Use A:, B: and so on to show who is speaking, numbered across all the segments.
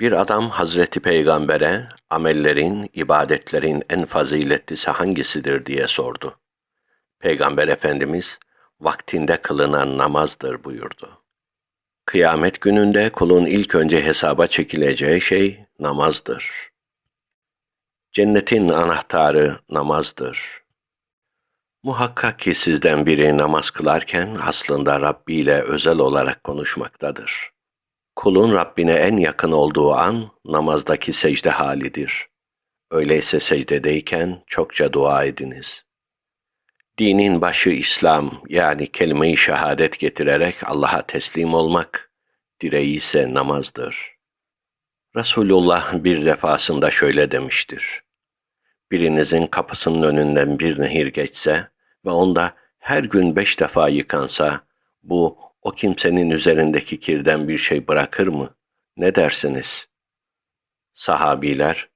A: Bir adam Hazreti Peygamber'e amellerin, ibadetlerin en faziletlisi hangisidir diye sordu. Peygamber Efendimiz vaktinde kılınan namazdır buyurdu. Kıyamet gününde kulun ilk önce hesaba çekileceği şey namazdır. Cennetin anahtarı namazdır. Muhakkak ki sizden biri namaz kılarken aslında Rabbi ile özel olarak konuşmaktadır. Kulun Rabbine en yakın olduğu an namazdaki secde halidir. Öyleyse secdedeyken çokça dua ediniz. Dinin başı İslam yani kelime-i şehadet getirerek Allah'a teslim olmak, direği ise namazdır. Resulullah bir defasında şöyle demiştir. Birinizin kapısının önünden bir nehir geçse ve onda her gün beş defa yıkansa, bu o kimsenin üzerindeki kirden bir şey bırakır mı? Ne dersiniz? Sahabiler,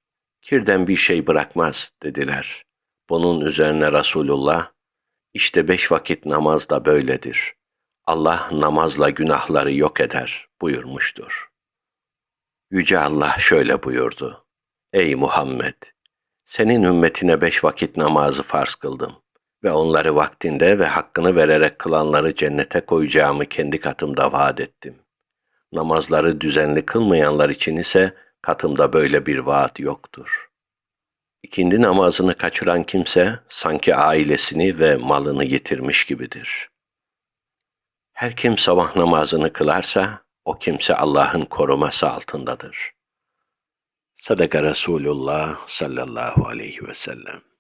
A: kirden bir şey bırakmaz dediler. Bunun üzerine Resulullah, işte beş vakit namaz da böyledir. Allah namazla günahları yok eder buyurmuştur. Yüce Allah şöyle buyurdu. Ey Muhammed! Senin ümmetine beş vakit namazı farz kıldım ve onları vaktinde ve hakkını vererek kılanları cennete koyacağımı kendi katımda vaat ettim. Namazları düzenli kılmayanlar için ise katımda böyle bir vaat yoktur. İkindi namazını kaçıran kimse sanki ailesini ve malını yitirmiş gibidir. Her kim sabah namazını kılarsa o kimse Allah'ın koruması altındadır. Sadaka Resulullah sallallahu aleyhi ve sellem.